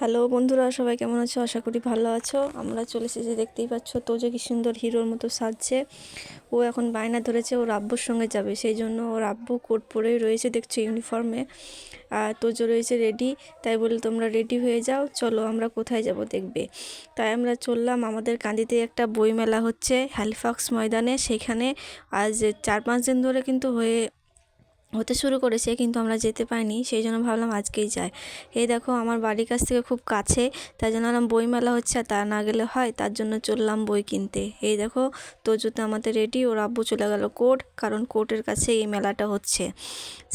Hello বন্ধুরা, সবাই কেমন আছো? আশা করি ভালো আছো। আমরা চলে এসেছি, দেখতেই পাচ্ছ তোজো কি সুন্দর হিরোর মতো সাজছে। ও এখন বায়না ধরেছে, ওর আব্বুর সঙ্গে যাবে, সেই জন্য ওর আব্বু কোট পরেই রয়েছে, দেখছ ইউনিফর্মে আর তোজো রয়েছে রেডি তাই বলে তোমরা রেডি হয়ে যাও, চলো আমরা কোথায় যাব দেখবে। তাই আমরা চললাম, আমাদের কান্দিতে একটা বইমেলা হচ্ছে হ্যালিফাক্স ময়দানে। সেখানে আজ চার পাঁচ দিন ধরে কিন্তু হয়ে হতে শুরু করেছে, কিন্তু আমরা যেতে পাইনি সেই জন্য ভাবলাম আজকেই যাই। এই দেখো, আমার বাড়ির কাছ থেকে খুব কাছে, তাই জন্য বই বইমেলা হচ্ছে তা না গেলে হয়, তার জন্য চললাম বই কিনতে। এই দেখো, তোজোতে আমাদের রেডি, ওর আব্বু চলে গেল কোর্ট, কারণ কোর্টের কাছে এই মেলাটা হচ্ছে।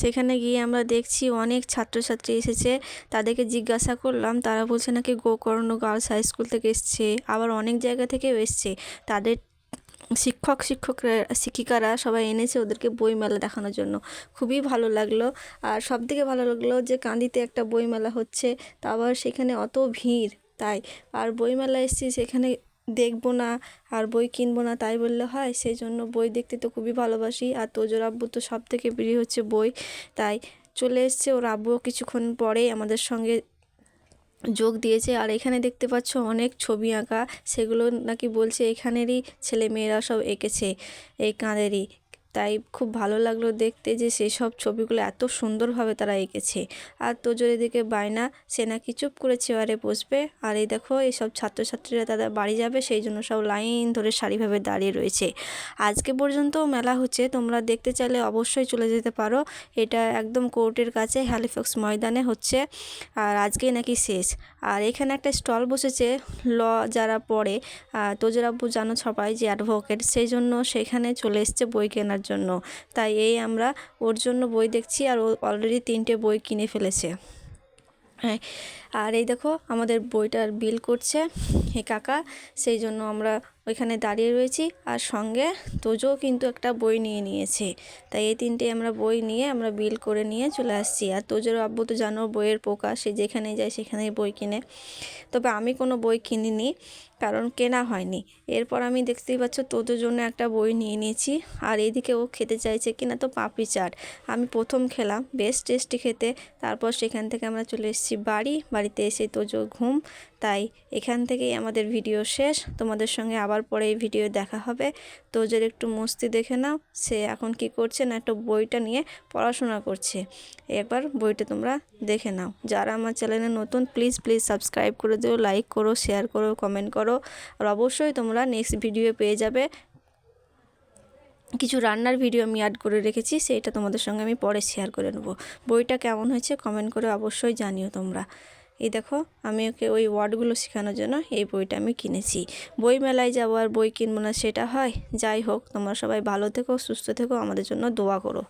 সেখানে গিয়ে আমরা দেখছি, অনেক ছাত্রছাত্রী এসেছে, তাদেরকে জিজ্ঞাসা করলাম, তারা বলছে নাকি গোকর্ণ গার্লস হাই স্কুল থেকে এসছে, আবার অনেক জায়গা থেকেও এসছে, তাদের শিক্ষক, শিক্ষকরা, শিক্ষিকারা সবাই এনেছে ওদেরকে বইমেলা দেখানোর জন্য। খুবই ভালো লাগল। আর সব থেকে ভালো লাগল যে কান্দিতে একটা বইমেলা হচ্ছে, তা আবার সেখানে অত ভিড়, তাই। আর বইমেলা এসেছি সেখানে দেখব না, আর বই কিনবো না, তাই বললে হয়। সেই জন্য বই দেখতে তো খুবই ভালোবাসি। আর তোজোর আব্বু তো সব থেকে প্রিয় হচ্ছে বই, তাই চলে এসছে ওর আব্বুও কিছুক্ষণ পরেই আমাদের সঙ্গে যোগ দিয়েছে। আর এখানে দেখতে পাচ্ছ অনেক ছবি আঁকা। সেগুলো নাকি বলছে এখানেরই ছেলে মেয়েরা সব এঁকেছে। এই কাঁধেরই। তাই খুব ভালো লাগল দেখতে যে সেসব ছবিগুলো এত সুন্দরভাবে তারা এঁকেছে। আর তোজোর এদিকে বায়না, সে নাকি চুপ করে চেয়ারে বসবে। আর এই দেখো এইসব ছাত্রছাত্রীরা তাদের বাড়ি যাবে, সেই জন্য সব লাইন ধরে সারিভাবে দাঁড়িয়ে রয়েছে। আজকে পর্যন্ত মেলা হচ্ছে, তোমরা দেখতে চাইলে অবশ্যই চলে যেতে পারো। এটা একদম কোর্টের কাছে হ্যালিফক্স ময়দানে হচ্ছে, আর আজকেই নাকি শেষ। আর এখানে একটা স্টল বসেছে, ল যারা পড়ে তোজোর আব্বু জানো সবাই যে অ্যাডভোকেট, সেই জন্য সেখানে চলে এসছে বই কেনার জন্য। তাই এই আমরা ওর জন্য বই দেখছি আর ও অলরেডি তিনটে বই কিনে ফেলেছে। হ্যাঁ আর এই দেখো আমাদের বইটার বিল করছে হে কাকা, সেই জন্য আমরা ওইখানে দাঁড়িয়ে রয়েছি আর সঙ্গে তোজও কিন্তু একটা বই নিয়ে নিয়েছে। তাই এই তিনটে আমরা বই নিয়ে আমরা বিল করে নিয়ে চলে আসছি। আর তোজোর আব্বু তো জানো বইয়ের পোকা, সে যেখানে যায় সেখানেই বই কিনে। তবে আমি কোনো বই কিনিনি। কারণ কেনা হয়নি। এরপর আমি দেখতেই পাচ্ছ তোদের জন্য একটা বই নিয়ে নিয়েছি। আর এদিকে ও খেতে চাইছে কিনা তো পাপড়ি চাট। আমি প্রথম খেলাম, বেশ টেস্টি খেতে। তারপর সেখান থেকে আমরা চলে এসেছি বাড়ি। বাড়িতে এসে তোজো ঘুম। তাই এখান থেকেই আমাদের ভিডিও শেষ। তোমাদের সঙ্গে আবার পরে এই ভিডিও দেখা হবে। তোজোর একটু মস্তি দেখে নাও, সে এখন কি করছে না একটা বইটা নিয়ে পড়াশোনা করছে। এবার বইটা তোমরা দেখে নাও। যারা আমার চ্যানেলে নতুন, প্লিজ প্লিজ সাবস্ক্রাইব করে দিও, লাইক করো, শেয়ার করো, কমেন্ট করো। আর অবশ্যই তোমরা নেক্সট ভিডিও পেয়ে যাবে। কিছু রান্নার ভিডিও আমি অ্যাড করে রেখেছি সেইটা তোমাদের সঙ্গে আমি পরে শেয়ার করে নেব। বইটা কেমন হয়েছে কমেন্ট করে অবশ্যই জানিও তোমরা। এই দেখো, আমি ওকে ওই ওয়ার্ডগুলো শেখানোর জন্য এই বইটা আমি কিনেছি। বই মেলায় যাব আর বই কিনবো না সেটা হয়? যাই হোক, তোমরা সবাই ভালো থেকো, সুস্থ থেকো, আমাদের জন্য দোয়া করো।